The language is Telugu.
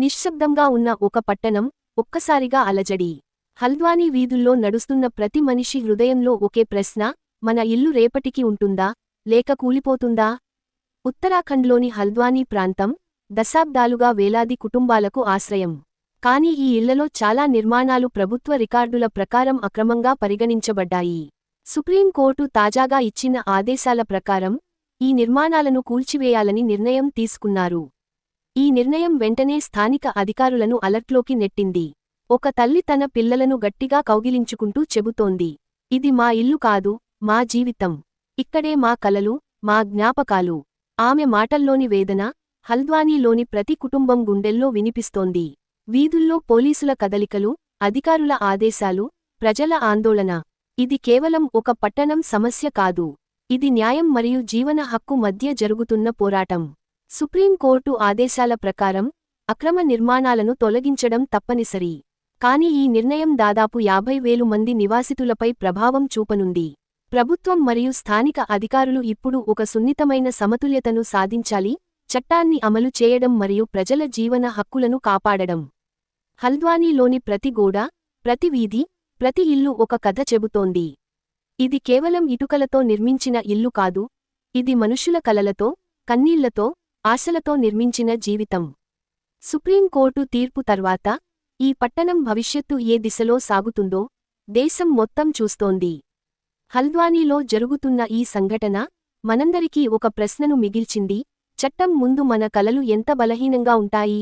నిశ్శబ్దంగా ఉన్న ఒక పట్టణం ఒక్కసారిగా అలజడి. హల్ద్వానీ వీధుల్లో నడుస్తున్న ప్రతి మనిషి హృదయంలో ఒకే ప్రశ్న మన ఇల్లు రేపటికి ఉంటుందా లేక కూలిపోతుందా? ఉత్తరాఖండ్లోని హల్ద్వానీ ప్రాంతం దశాబ్దాలుగా వేలాది కుటుంబాలకు ఆశ్రయం. కాని ఈ ఇళ్ళలో చాలా నిర్మాణాలు ప్రభుత్వ రికార్డుల ప్రకారం అక్రమంగా పరిగణించబడ్డాయి. సుప్రీంకోర్టు తాజాగా ఇచ్చిన ఆదేశాల ప్రకారం ఈ నిర్మాణాలను కూల్చివేయాలని నిర్ణయం తీసుకున్నారు. ఈ నిర్ణయం వెంటనే స్థానిక అధికారులను అలర్ట్లోకి నెట్టింది. ఒక తల్లి తన పిల్లలను గట్టిగా కౌగిలించుకుంటూ చెబుతోంది. ఇది మా ఇల్లు కాదు మా జీవితం. ఇక్కడే మా కలలు మా జ్ఞాపకాలు. ఆమె మాటల్లోని వేదన హల్ద్వానీలోని ప్రతి కుటుంబం గుండెల్లో వినిపిస్తోంది. వీధుల్లో పోలీసుల కదలికలు అధికారుల ఆదేశాలు ప్రజల ఆందోళన. ఇది కేవలం ఒక పట్టణం సమస్య కాదు. ఇది న్యాయం మరియు జీవన హక్కు మధ్య జరుగుతున్న పోరాటం. సుప్రీంకోర్టు ఆదేశాల ప్రకారం అక్రమ నిర్మాణాలను తొలగించడం తప్పనిసరి. కాని ఈ నిర్ణయం దాదాపు యాభై వేలు మంది నివాసితులపై ప్రభావం చూపనుంది. ప్రభుత్వం మరియు స్థానిక అధికారులు ఇప్పుడు ఒక సున్నితమైన సమతుల్యతను సాధించాలి చట్టాన్ని అమలు చేయడం మరియు ప్రజల జీవన హక్కులను కాపాడడం. హల్ద్వానీలోని ప్రతి గోడ ప్రతి వీధి ప్రతి ఇల్లు ఒక కథ చెబుతోంది. ఇది కేవలం ఇటుకలతో నిర్మించిన ఇల్లు కాదు ఇది మనుషుల కలలతో కన్నీళ్ళతో ఆశలతో నిర్మించిన జీవితం. సుప్రీంకోర్టు తీర్పు తర్వాత ఈ పట్టణం భవిష్యత్తు ఏ దిశలో సాగుతుందో దేశం మొత్తం చూస్తోంది. హల్ద్వానీలో జరుగుతున్న ఈ సంఘటన మనందరికీ ఒక ప్రశ్నను మిగిల్చింది చట్టం ముందు మన కలలు ఎంత బలహీనంగా ఉంటాయి?